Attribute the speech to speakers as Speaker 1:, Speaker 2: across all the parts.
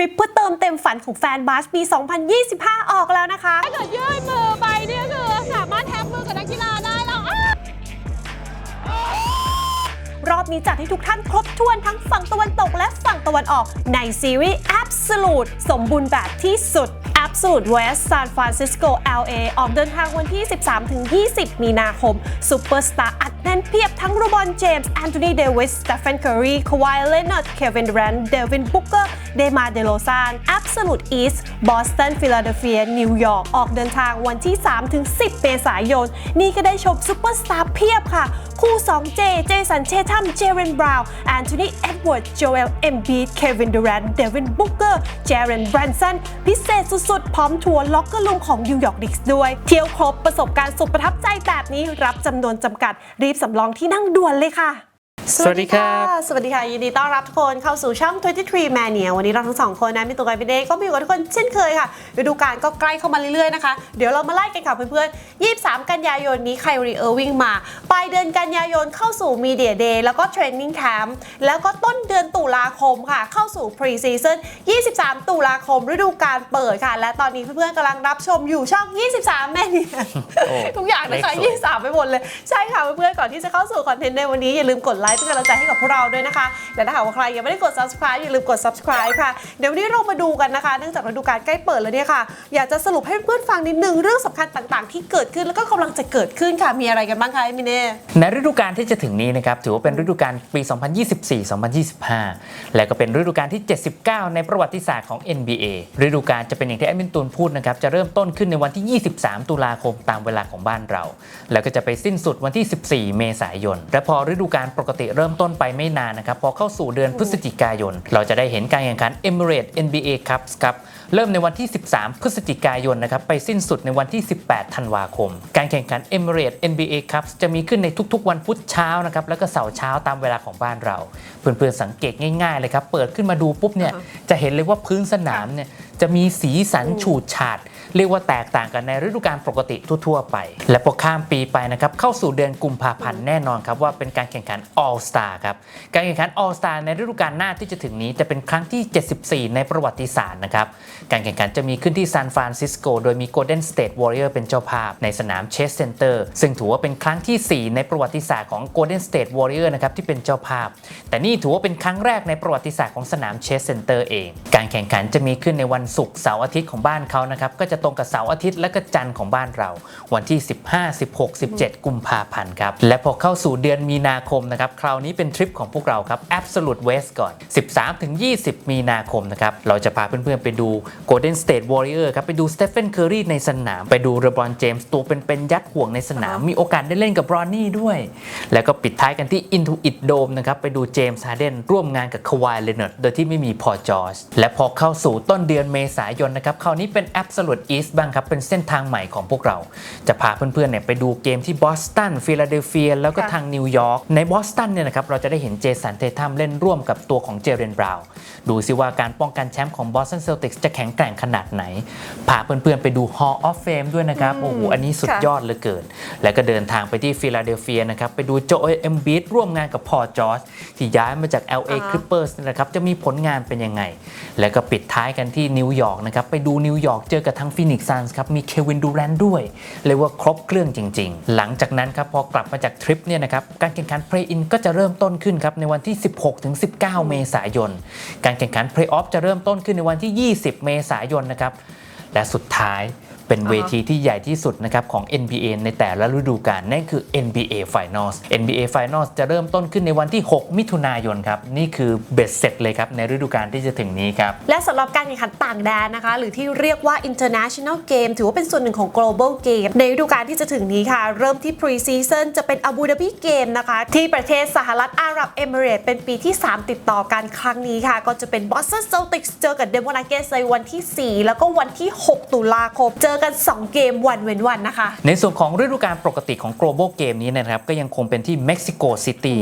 Speaker 1: ริปเพื่อเติมเต็มฝันของแฟนบาสปี 2025 ออกแล้วนะคะ
Speaker 2: ถ้าเกิดยื่นมือไปเนี่ยคือสามารถแทบมือกับนักกีฬาได้แล้วอ้าว
Speaker 1: รอบนี้จัดให้ทุกท่านครบถ้วนทั้งฝั่งตะวันตกและฝั่งตะวันออกในซีรีส์ Absolute สมบูรณ์แบบที่สุด Absolute West San Francisco LA ออกเดินทางวันที่ 13-20 มีนาคมซูเปอร์สตาร์อัดแน่นเพียบทั้งรูบอนเจมส์แอนโทนีเดวิสสเตฟานเคอรีคาวายเลนอร์ดเควินดูแรนเดวินบุกเกอร์เดมาเดโลซาน Absolute East Boston Philadelphia New York ออกเดินทางวันที่ 3-10 เมษายน นี่ก็ได้ชมซูเปอร์สตาร์เพียบค่ะ คู่ 2J เจสันเชทัมเจเรนบราวน์แอนโทนีเอ็ดเวิร์ดโจเอลเอ็มบีดเควินดูแรนเดวินบุกเกอร์เจเรนแบรนสันพิเศษสุดๆพร้อมทัวร์ล็อกเกอร์ลุงของนิวยอร์กดิกส์ด้วย เที่ยวครบประสบการณ์สุดประทับใจแบบนี้รับจำนวนจำกัด รีบสำรองที่นั่งด่วนเลยค่ะ
Speaker 3: สวัสดีครับ
Speaker 1: สวัสดีค่ะ ยินดีต้อนรับทุกคนเข้าสู่ช่อง 23 Mania วันนี้เราทั้งสองคนนะ มีตัวกันไปเดย์ก็มีอยู่กับทุกคนเช่นเคยค่ะฤดูกาลก็ใกล้เข้ามาเรื่อยๆนะคะ เดี๋ยวเรามาไล่กันค่ะเพื่อนๆ 23 กันยายนนี้ไคลรีเออร์วิงมา ปลายเดือนกันยายนเข้าสู่ Media Day แล้วก็ Training Camp แล้วก็ต้นเดือนตุลาคมค่ะ เข้าสู่ Pre Season 23 ตุลาคมฤดูกาลเปิดค่ะ และตอนนี้เพื่อนๆกำลังรับชมอยู่ช่อง 23 Mania
Speaker 3: โอ้
Speaker 1: ทุกอย่างนะคะ
Speaker 3: เลขสวย
Speaker 1: 23 ไปหมดเลย ใช่ค่ะเพื่อนๆ ก่อนที่จะเข้าสู่คอนเทนต์ในวันนี้อย่าลืมกดไลค์เป็นกำลังใจให้กับพวกเราด้วยนะคะ และถ้าหากว่าใครยังไม่ได้กด subscribe อย่าลืมกด subscribe ค่ะ เดี๋ยววันนี้เรามาดูกันนะคะเนื่องจากฤดูกาลใกล้เปิดแล้วเนี่ยค่ะ อยากจะสรุปให้เพื่อนๆฟังนิดนึงเรื่องสำคัญต่างๆ ที่เกิดขึ้นแล้วก็กำลังจะเกิดขึ้นค่ะมีอะไรกันบ้างคะเอมิเน่
Speaker 3: ในฤดูกาลที่จะถึงนี้นะครับถือว่าเป็นฤดูกาลปี 2024-2025 และก็เป็นฤดูกาลที่ 79 ในประวัติศาสตร์ของ NBA ฤดูกาลจะเป็นอย่างที่แอดมินตูนพูดนะครับจะเริ่มต้นขึ้นในวันที่ 23 ตุลาคมตามเวลาของบ้านเรา แล้วก็จะไปสิ้นสุดวันที่ 14 เมษายน และพอฤดูกาลปกติเริ่มต้นไปไม่นานนะครับพอเข้าสู่เดือนพฤศจิกายน เราจะได้เห็นการแข่งขัน Emirates NBA Cups ครับเริ่มในวันที่ 13 พฤศจิกายนนะครับไปสิ้นสุดในวันที่ 18 ธันวาคม การแข่งขัน Emirates NBA Cup จะมีขึ้นในทุกๆ วันพุธเช้านะครับแล้วก็เสาร์เช้าตามเวลาของบ้านเรา เพื่อนๆสังเกตง่ายๆเลยครับเปิดขึ้นมาดูปุ๊บเนี่ยจะเห็นเลยว่าพื้นสนามเนี่ยจะมีสีสันฉูดฉาด เรียกว่าแตกต่างกันในฤดูกาลปกติทั่วๆไป และพอข้ามปีไปนะครับเข้าสู่เดือนกุมภาพันธ์แน่นอนครับว่าเป็นการแข่งขัน All Star ครับการแข่งขัน All Star ในฤดูกาลหน้าที่จะถึงนี้จะเป็นครั้งที่ 74 ในประวัติศาสตร์นะครับการแข่งขันจะมีขึ้นที่ซานฟรานซิสโกโดยมี Golden State Warrior เป็นเจ้าภาพในสนาม Chase Center ซึ่งถือว่าเป็นครั้งทีสี่ 4 ในประวัติศาสตร์ของ Golden State Warrior นะครับที่เป็นเจ้าภาพ แต่นี่ถือว่าเป็นครั้งแรกในประวัติศาสตร์ของสนาม Chase Center เอง การแข่งขันจะมีขึ้นในวันศุกร์เสาร์อาทิตย์ของบ้านเขานะครับก็จะตรงกับเสาร์อาทิตย์และก็จันทร์ของบ้านเรา วันที่ 15 16 17 กุมภาพันธ์ครับ และพอเข้าสู่เดือนมีนาคมนะครับ คราวนี้เป็นทริปของพวกเราครับ Absolute West ก่อน 13ถึง20 มีนาคมนะครับ เราจะพาเพื่อนๆ ไปดู Golden State Warrior ครับ ไปดู Stephen Curry ในสนาม ไปดู LeBron James ตัวเป็นๆยัดห่วงในสนาม มีโอกาสได้เล่นกับบรอนนี่ด้วย แล้วก็ปิดท้ายกันที่ Intuit Dome นะครับ ไปดูเจมส์ฮาร์เดนร่วมงานกับควายเลเนอร์โดยที่ไม่มีพอจอร์จและพอเข้าสู่ต้นเดือนเมษายนนะครับ คราวนี้เป็น Absolute East บ้างครับ เป็นเส้นทางใหม่ของพวกเรา จะพาเพื่อนๆเนี่ยไปดูเกมที่บอสตันฟิลาเดลเฟียแล้วก็
Speaker 1: ค่ะ
Speaker 3: ทางนิวยอร์กในบอสตันเนี่ยนะครับเราจะได้เห็นเจสันเททัมเล่นร่วมกับตัวของเจเรนบราวน์ดูซิว่าการป้องกันแชมป์ของบอสตันเซลติกส์จะแข็งแกร่งขนาดไหน พาเพื่อนๆไปดู Hall of Fame ด้วยนะครับโอ้โหอันนี้สุดยอดเหลือเกิน แล้วก็เดินทางไปที่ฟิลาเดลเฟียนะครับไปดูโจเอลเอมบีดร่วมงานกับพอลจอร์จที่ย้ายมาจาก LA
Speaker 1: อ่าฮะ
Speaker 3: Clippers นี่นะครับจะมีผลงานเป็นยังไง แล้วก็ปิดท้ายกันที่นิวยอร์กนะครับไปดูนิวยอร์กเจอกับทางฟินิกซ์ซันส์ครับมีเควินดูแรนด้วยเรียกว่าครบเครื่องจริง ๆ หลังจากนั้นครับพอกลับมาจากทริปเนี่ยนะครับการแข่งขันเพลย์อินก็จะเริ่มต้นขึ้นครับในวันที่ 16ถึง19 เมษายน การแข่งขันเพลย์ออฟจะเริ่มต้นขึ้นในวันที่ 20 เมษายนนะครับและสุดท้าย เป็นเวทีที่ใหญ่ที่สุดนะครับของ NBA ในแต่ละฤดูกาลนั่นคือ NBA Finals NBA Finals จะเริ่มต้นขึ้นในวันที่ 6 มิถุนายนครับ นี่คือเบ็ดเสร็จเลยครับ ในฤดูกาลที่จะถึงนี้ครับ
Speaker 1: และสำหรับการแข่งขันต่างแดนนะคะ หรือที่เรียกว่า international game ถือว่าเป็นส่วนหนึ่งของ global game ในฤดูกาลที่จะถึงนี้ค่ะ เริ่มที่ pre season จะเป็นอาบูดาบีเกมนะคะ ที่ประเทศสหรัฐอาหรับเอมิเรตส์เป็นปีที่ 3 ติดต่อกันครั้งนี้ค่ะ ก็จะเป็น Boston Celtics เจอกับ Denver Nuggets ในวันที่ 4 แล้วก็วันที่ 6 ตุลาคมเจอกัน 2 เกมวันเว้นวันนะคะ
Speaker 3: ในส่วนของฤดูกาลปกติของ global game นี้นะครับ ก็ยังคงเป็นที่เม็กซิโกซิตี้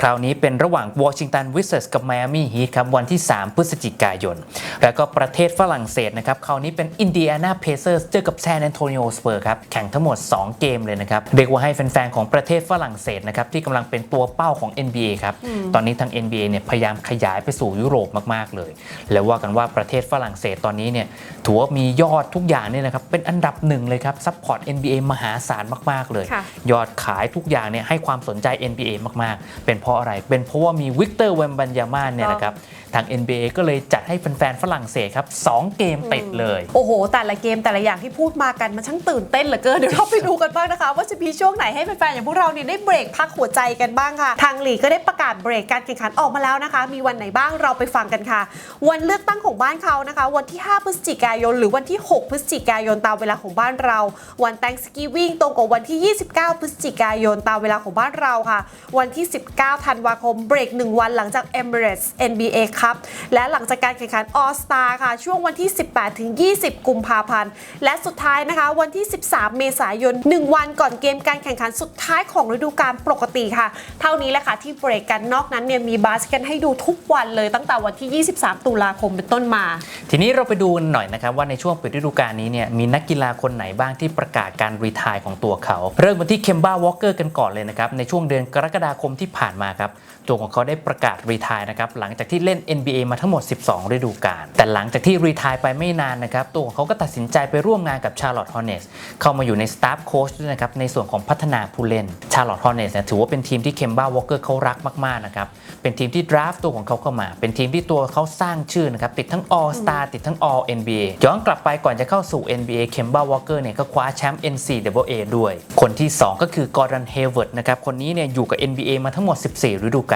Speaker 3: คราวนี้เป็นระหว่างวอชิงตันวิสเซอร์สกับไมอามี่ฮีทครับวันที่ 3 พฤศจิกายน แล้วก็ประเทศฝรั่งเศสนะครับคราวนี้เป็นอินเดียนาเพเซอร์สเจอกับแซนแอนโทนิโอสเปอร์ครับแข่งทั้งหมด 2 เกมเลยนะครับเรียกว่าให้แฟนๆของประเทศฝรั่งเศสนะครับที่กำลังเป็นตัวเป้าของ NBA ครับตอนนี้ทาง NBA เนี่ยพยายามขยายไปสู่ยุโรปมากๆเลย แล้วว่ากันว่าประเทศฝรั่งเศสตอนนี้เนี่ยถือว่ามียอดทุกอย่างเนี่ยนะครับเป็นอันดับหนึ่งเลยครับซัพพอร์ต NBA มหาศาลมาก ๆ เลย
Speaker 1: ค่ะ
Speaker 3: ยอดขายทุกอย่างเนี่ยให้ความสนใจ NBA มาก ๆ เป็นเพราะอะไร เป็นเพราะว่ามีวิกเตอร์เวมบันยามาเนี่ยนะครับ ทาง NBA ก็เลยจัดให้แฟนๆฝรั่งเศสครับ2เกมติดเลย
Speaker 1: โอ้โห แต่ละเกมแต่ละอย่างที่พูดมากันมันช่างตื่นเต้นเหลือเกินเดี๋ยวเราไปดูกันบ้างนะคะ ว่าจะมีช่วงไหนให้แฟนๆอย่างพวกเราเนี่ยได้เบรกพักหัวใจกันบ้างค่ะ ทางลีกก็ได้ประกาศเบรกการแข่งขันออกมาแล้วนะคะ มีวันไหนบ้างเราไปฟังกันค่ะ วันเลือกตั้งของบ้านเขานะคะ วันที่ 5 พฤศจิกายน หรือวันที่ 6 พฤศจิกายนตามเวลาของบ้านเรา วัน Thanksgiving ตรงกับวันที่ 29 พฤศจิกายนตามเวลาของบ้านเราค่ะ วันที่ 19 ธันวาคมเบรก 1 วันหลังจาก Emirates NBA ครับ และหลังจากการแข่งขัน All Star ค่ะ ช่วงวันที่ 18 ถึง 20 กุมภาพันธ์ และสุดท้ายนะคะ วันที่ 13 เมษายน 1 วันก่อนเกมการแข่งขันสุดท้ายของฤดูกาลปกติค่ะ เท่านี้แหละค่ะที่เบรกกันนอกนั้นเนี่ยมีบาสกันให้ดูทุกวันเลยตั้งแต่วันที่ 23 ตุลาคมเป็นต้นมา
Speaker 3: ทีนี้เราไปดูกันหน่อยนะครับว่าในช่วงปิดฤดูกาลนี้เนี่ยมีนักกีฬาคนไหนบ้างที่ประกาศการรีทายของตัวเขา เริ่มกันที่เคมบ้าวอลเกอร์กันก่อนเลยนะครับในช่วงเดือนกรกฎาคมที่ผ่านมาครับ ตัวของเขาได้ประกาศรีทายนะครับหลังจากที่เล่น NBA มาทั้งหมด 12 ฤดูกาลแต่หลังจากที่รีทายไปไม่นานนะครับตัวของเขาก็ตัดสินใจไปร่วมงานกับชาร์ลอตฮอ r เนสเข้ามาอยู่ในสตาฟโค้ชด้วยนะครับในส่วนของพัฒนาผู้เล่นชาร์ลอตฮอ r เนสเนี่ยถือว่าเป็นทีมที่เคมบ้าวอลเกอร์เขารักมากๆนะครับเป็นทีมที่ดราฟต์ตัวของเขาเข้ามา เป็นทีมที่ตัวเขาสร้างชื่อนะครับติดทั้ง All Star ติดทั้ง All NBA ย้อนกลับไปก่อนจะเข้าสู่ NBA เคมบ้าวอลเกอร์เนี่ยก็คว้าแชมป์ NCAA ด้วย คนที่ 2 ก็คือกอร์ดอนเฮเวิร์ดนะครับคนนี้เนี่ยอยู่กับ NBA มาทั้งหมด 14 ฤดูกาล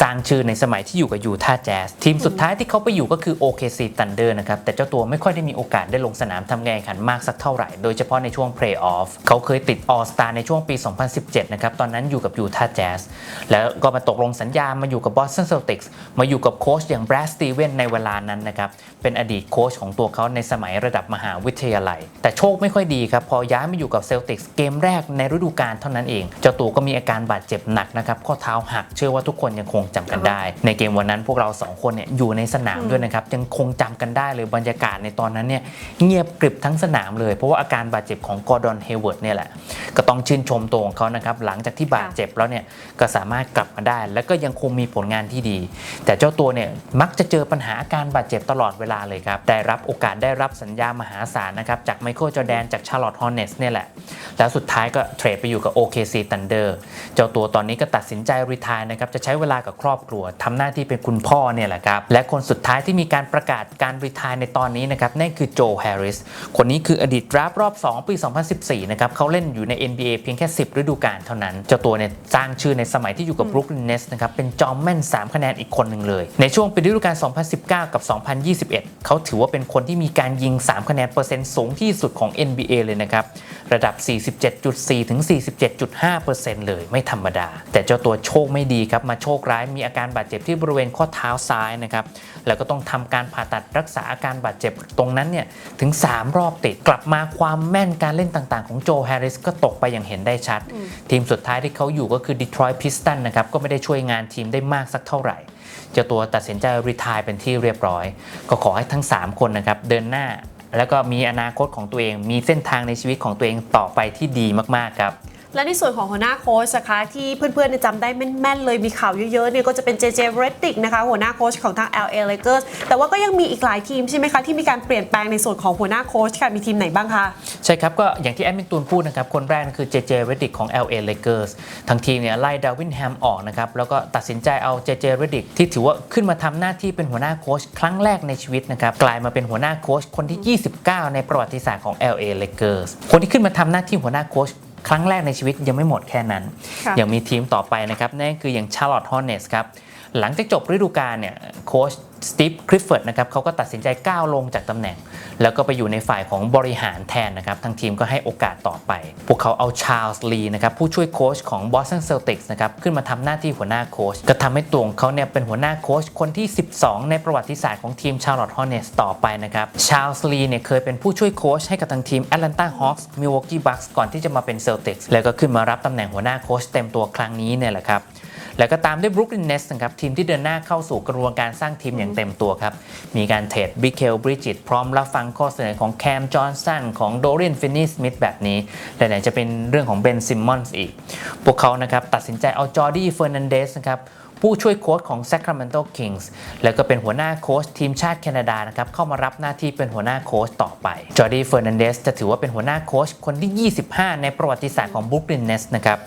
Speaker 3: สร้างชื่อในสมัยที่อยู่กับยูทาแจ๊สทีมสุดท้ายที่เขาไปอยู่ก็คือ OKC Thunder นะครับ แต่เจ้าตัวไม่ค่อยได้มีโอกาสได้ลงสนามทำงานแข่งขันมากสักเท่าไหร่ โดยเฉพาะในช่วง Playoff เขาเคยติด All Star ในช่วงปี 2017 นะครับ ตอนนั้นอยู่กับยูทาแจ๊สแล้วก็มาตกลงสัญญามาอยู่กับ Boston Celtics มาอยู่กับโค้ชอย่าง Brad Stevens ในเวลานั้นนะครับเป็นอดีตโค้ชของตัวเขาในสมัยระดับมหาวิทยาลัย แต่โชคไม่ค่อยดีครับพอย้ายมาอยู่กับ Celtics เกมแรกในฤดูกาลเท่านั้นเอง เจ้าตัวก็มีอาการบาดเจ็บหนักนะครับข้อเท้าหักเชื่อว่าทุกคนยังคงจำกันได้ ในเกมวันนั้นพวกเราสองคนเนี่ยอยู่ในสนามด้วยนะครับยังคงจำกันได้เลยบรรยากาศในตอนนั้นเนี่ยเงียบกริบทั้งสนามเลย เพราะว่าอาการบาดเจ็บของกอร์ดอนเฮเวิร์ดเนี่ยแหละก็ต้องชื่นชมตัวของเขานะครับหลังจากที่บาดเจ็บแล้วเนี่ยก็สามารถกลับมาได้ แล้วก็ยังคงมีผลงานที่ดี แต่เจ้าตัวเนี่ยมักจะเจอปัญหาอาการบาดเจ็บตลอดเวลาเลยครับได้รับโอกาสได้รับสัญญามหาศาลนะครับจากไมเคิลจอร์แดนจากชาร์ลอตฮอ r เนสเนี่ยแหละ แล้วสุดท้ายก็เทรดไปอยู่กับ OKC Thunder เจ้าตัวตอนนี้ก็ตัดสินใจรีทายนะครับจะใช้เวลากับครอบครัวทำหน้าที่เป็นคุณพ่อเนี่ยแหละครับ และคนสุดท้ายที่มีการประกาศการรีทายในตอนนี้นะครับนั่นคือโจแฮร์ริส คนนี้คืออดีตดราฟรอบ 2 ปี 2014 นะครับเขาเล่นอยู่ใน NBA เพียงแค่ 10 ฤดูกาลเท่านั้น เจ้าตัวเนี่ยสร้างชื่อในสมัยที่อยู่กับ Brooklyn Nets นะครับเป็นจอมแม่น 3 คะแนนอีกคนหนึ่งเลย ในช่วงปีฤดูกาล 2019 กับ 2021 เขาถือว่าเป็นคนที่มีการยิง 3 คะแนนเปอร์เซ็นต์สูงที่สุดของ NBA เลยนะครับระดับ 47.4 ถึง 47.5%เลยไม่ธรรมดา แต่เจ้าตัวโชคไม่ดีครับมาโชคร้ายมีอาการบาดเจ็บที่บริเวณข้อเท้าซ้ายนะครับแล้วก็ต้องทำการผ่าตัดรักษาอาการบาดเจ็บตรงนั้นเนี่ยถึง 3 รอบติดกลับมาความแม่นการเล่นต่างๆ ของโจแฮร์ริสก็ตกไปอย่างเห็นได้ชัด ทีมสุดท้ายที่เขาอยู่ก็คือ Detroit Pistons นะครับก็ไม่ได้ช่วยงานทีมได้มากสักเท่าไหร่เจ้าตัวตัดสินใจรีทายเป็นที่เรียบร้อย ก็ขอให้ทั้ง 3 คนนะครับเดินหน้าแล้วก็มีอนาคตของตัวเอง มีเส้นทางในชีวิตของตัวเองต่อไปที่ดีมากๆครับ
Speaker 1: และในส่วนของหัวหน้าโค้ชนะคะที่เพื่อนๆจำได้แม่นๆเลยมีข่าวเยอะๆเนี่ยก็จะเป็น JJ Redick นะคะหัวหน้าโค้ชของทาง LA Lakers แต่ว่าก็ยังมีอีกหลายทีมใช่ไหมคะที่มีการเปลี่ยนแปลงในส่วนของหัวหน้าโค้ชค่ะมีทีมไหนบ้างคะ
Speaker 3: ใช่ครับ ก็อย่างที่แอดมินตูนพูดนะครับ คนแรกคือ JJ Redick ของ LA Lakers ทางทีมเนี่ยไล่ดาวินแฮมออกนะครับ แล้วก็ตัดสินใจเอา JJ Redick ที่ถือว่าขึ้นมาทำหน้าที่เป็นหัวหน้าโค้ชครั้งแรกในชีวิตนะครับ กลายมาเป็นหัวหน้าโค้ชคนที่ 29 ในประวัติศาสตร์ของ LA Lakers คนที่ขึ้นมาทำหน้าที่หัวหน้าโค้ช ครั้งแรกในชีวิตยังไม่หมดแค่นั้น
Speaker 1: ค่ะ
Speaker 3: ยังมีทีมต่อไปนะครับนั่นก็คืออย่าง Charlotte Hornets ครับหลังจากจบฤดูกาลเนี่ยโค้ช สตีฟคริฟเฟิร์ดนะครับเขาก็ตัดสินใจก้าวลงจากตำแหน่ง แล้วก็ไปอยู่ในฝ่ายของบริหารแทนนะครับทางทีมก็ให้โอกาสต่อไป พวกเขาเอาชาร์ลส์ลีนะครับผู้ช่วยโค้ชของ Boston Celtics นะครับขึ้นมาทำหน้าที่หัวหน้าโค้ชก็ทำให้ตัวของเขาเนี่ยเป็นหัวหน้าโค้ชคนที่ 12 ในประวัติศาสตร์ของทีม Charlotte Hornets ต่อไปนะครับชาร์ลส์ลีเนี่ยเคยเป็นผู้ช่วยโค้ชให้กับทางทีม Atlanta Hawks Milwaukee Bucks ก่อนที่จะมาเป็น Celtics แล้วก็ขึ้นมารับตำแหน่งหัวหน้าโค้ชเต็มตัวครั้งนี้เนี่ยแหละครับ แล้วก็ตามด้วย Brooklyn Nets นะครับทีมที่เดินหน้าเข้าสู่กระบวนการสร้างทีมอย่างเต็มตัวครับ มีการเทรดบิเคลบริจิตพร้อมรับฟังข้อเสนอของแคมจอห์นสันของโดเรียนฟินนีสมิธแบบนี้และไหนจะเป็นเรื่องของเบนซิมมอนส์อีก พวกเขานะครับตัดสินใจเอาจอร์ดี้เฟอร์นันเดสนะครับ ผู้ช่วยโค้ชของ Sacramento Kings แล้วก็เป็นหัวหน้าโค้ชทีมชาติแคนาดานะครับเข้ามารับหน้าที่เป็นหัวหน้าโค้ชต่อไปจอร์ดี้เฟอร์นันเดสจะถือว่าเป็นหัวหน้าโค้ชคนที่ 25 ในประวัติศาสตร์ของบ r o o k l y n Nets นะครับ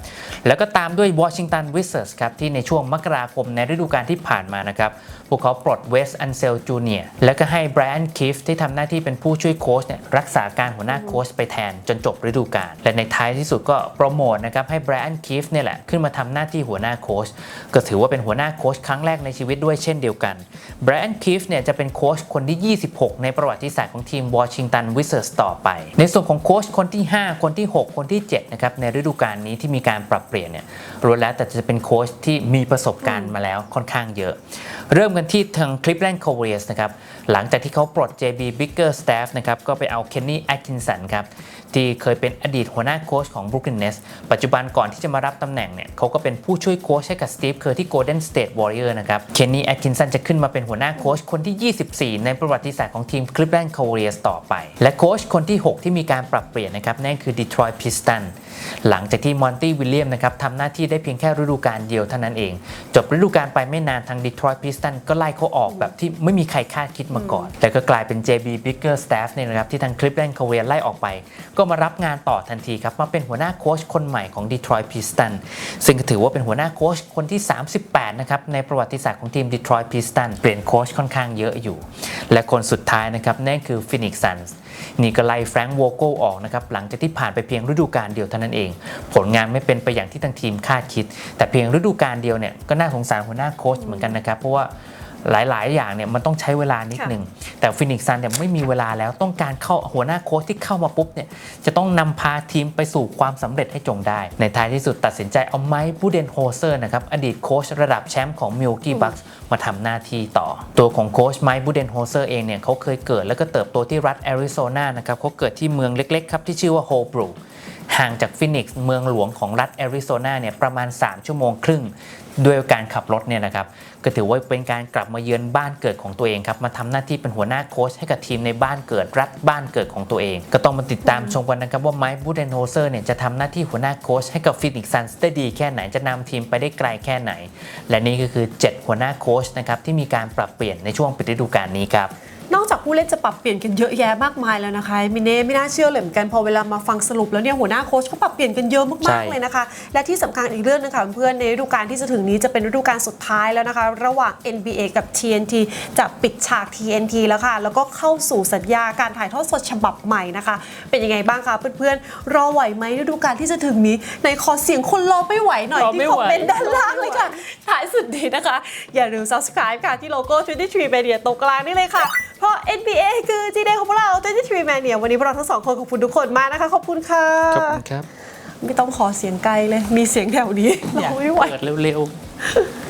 Speaker 3: แล้วก็ตามด้วยวอชิงตันวิสเซอร์สครับที่ในช่วงมกราคมในฤดูกาลที่ผ่านมานะครับ พวกเขาปลดเวสอันเซลจูเนียแล้วก็ให้ไบรอันคิฟที่ทำหน้าที่เป็นผู้ช่วยโค้ชเนี่ยรักษาการหัวหน้าโค้ชไปแทนจนจบฤดูกาลและในท้ายที่สุดก็โปรโมทนะครับให้ไบรอันคิฟเนี่ยแหละขึ้นมาทำหน้าที่หัวหน้าโค้ชก็ถือว่าเป็นหัวหน้าโค้ชครั้งแรกในชีวิตด้วยเช่นเดียวกันไบรอันคิฟเนี่ยจะเป็นโค้ชคนที่ 26 ในประวัติศาสตร์ของทีมวอชิงตันวิเซอร์สต่อไป ในส่วนของโค้ชคนที่ 5 คนที่ 6 คนที่7นะครับในฤดูกาลนี้ที่มีการปรับเปลี่ยนเนี่ยล้วนแล้วแต่จะเป็นโค้ชที่มีประสบการณ์มาแล้วค่อนข้างเยอะ เริ่มกันที่ทาง Cleveland Cavaliers นะครับหลังจากที่เขาปลด JB Bickerstaff นะครับก็ไปเอา Kenny Atkinson ครับที่เคยเป็นอดีตหัวหน้าโค้ชของ Brooklyn Nets ปัจจุบันก่อนที่จะมารับตำแหน่งเนี่ยเขาก็เป็นผู้ช่วยโค้ชให้กับ Steve Kerr ที่ Golden State Warrior นะครับ Kenny Atkinson จะขึ้นมาเป็นหัวหน้าโค้ชคนที่ 24 ในประวัติศาสตร์ของทีม Cleveland Cavaliers ต่อไป และโค้ชคนที่ 6 ที่มีการปรับเปลี่ยนนะครับนั่นคือ Detroit Pistons หลังจากที่มอนตี้วิลเลียมนะครับทำหน้าที่ได้เพียงแค่ฤดูกาลเดียวเท่านั้นเอง จบฤดูกาลไปไม่นานทาง Detroit Pistons ก็ไล่เขาออกแบบที่ไม่มีใครคาดคิดมาก่อน แต่ก็กลายเป็น JB Bickerstaff เนี่ยนะครับที่ทาง Cleveland Cavaliers ไล่ออกไป ก็มารับงานต่อทันทีครับ มาเป็นหัวหน้าโค้ชคนใหม่ของ Detroit Pistons ซึ่งถือว่าเป็นหัวหน้าโค้ชคนที่ 38 นะครับ ในประวัติศาสตร์ของทีม Detroit Pistons เปลี่ยนโค้ชค่อนข้างเยอะอยู่ และคนสุดท้ายนะครับนั่นคือ Phoenix Suns นี่ก็ไล่แฟรงค์โวโกออกนะครับหลังจากที่ผ่านไปเพียงฤดูกาลเดียวเท่านั้นเอง ผลงานไม่เป็นไปอย่างที่ทางทีมคาดคิด แต่เพียงฤดูกาลเดียวเนี่ยก็น่าสงสารหัวหน้าโค้ชเหมือนกันนะครับเพราะว่า หลาย ๆ อย่างเนี่ยมันต้องใช้เวลานิดหนึ่ง แต่ฟินิกซ์ซันเนี่ยไม่มีเวลาแล้วต้องการเข้าหัวหน้าโค้ชที่เข้ามาปุ๊บเนี่ยจะต้องนำพาทีมไปสู่ความสำเร็จให้จงได้ ในท้ายที่สุดตัดสินใจเอาไมค์บูเดนโฮเซอร์นะครับอดีตโค้ชระดับแชมป์ของมิลกี้บัคส์มาทำหน้าที่ต่อ ตัวของโค้ชไมค์บูเดนโฮเซอร์เองเนี่ยเขาเคยเกิดแล้วก็เติบโตที่รัฐแอริโซนานะครับเขาเกิดที่เมืองเล็ก ๆ ครับที่ชื่อว่าโฮบรูห่างจากฟินิกซ์เมืองหลวงของรัฐแอริโซนาเนี่ยประมาณ 3 ชั่วโมงครึ่ง ด้วยการขับรถเนี่ยนะครับก็ถือว่าเป็นการกลับมาเยือนบ้านเกิดของตัวเองครับมาทำหน้าที่เป็นหัวหน้าโค้ชให้กับทีมในบ้านเกิดรัฐบ้านเกิดของตัวเอง ก็ต้องมาติดตามชมกันนะครับว่าไมค์บูเดนโฮเซอร์เนี่ยจะทำหน้าที่หัวหน้าโค้ชให้กับฟินิกซ์ซันส์ได้ดีแค่ไหนจะนำทีมไปได้ไกลแค่ไหน และนี่ก็คือ 7 หัวหน้าโค้ชนะครับที่มีการปรับเปลี่ยนในช่วงปิดฤดูกาลนี้ครับ
Speaker 1: นอกจาก ผู้เล่นจะปรับเปลี่ยนกันเยอะแยะมากมายแล้วนะคะมินเน่ไม่น่าเชื่อเลยเหมือนกันพอเวลามาฟังสรุปแล้วเนี่ยหัวหน้าโค้ชเขาปรับเปลี่ยนกันเยอะ
Speaker 3: ใช่
Speaker 1: มากๆเลยนะคะ และที่สำคัญอีกเรื่องนึงค่ะเพื่อนในฤดูกาลที่จะถึงนี้จะเป็นฤดูกาลสุดท้ายแล้วนะคะ ระหว่าง NBA กับ TNT จะปิดฉาก TNT แล้วค่ะ แล้วก็เข้าสู่สัญญาการถ่ายทอดสดฉบับใหม่นะคะ เป็นยังไงบ้างคะเพื่อนๆรอไหวไหมฤดูกาลที่จะถึงนี้ในขอเสียงคนรอไม่ไหวหน่อย
Speaker 3: รอไม่
Speaker 1: ที่
Speaker 3: ไหว
Speaker 1: คอมเมนต์ด้านล่างเลยค่ะท้ายสุดนี้นะคะ อย่าลืม subscribe ค่ะที่โลโก้23 Media ตรงกลางนี่เลยค่ะเพราะ NBA คือ G Day ของพวกเรา23 Mania วันนี้พวกเราทั้งสองคนขอบคุณทุกคนมากนะคะ ขอบคุณค่ะ
Speaker 3: ขอบคุณครับ
Speaker 1: ไม่ต้องขอเสียงไกลเลย มีเสียงแถวนี้เราไม่ไหว
Speaker 3: เปิดเร็วๆ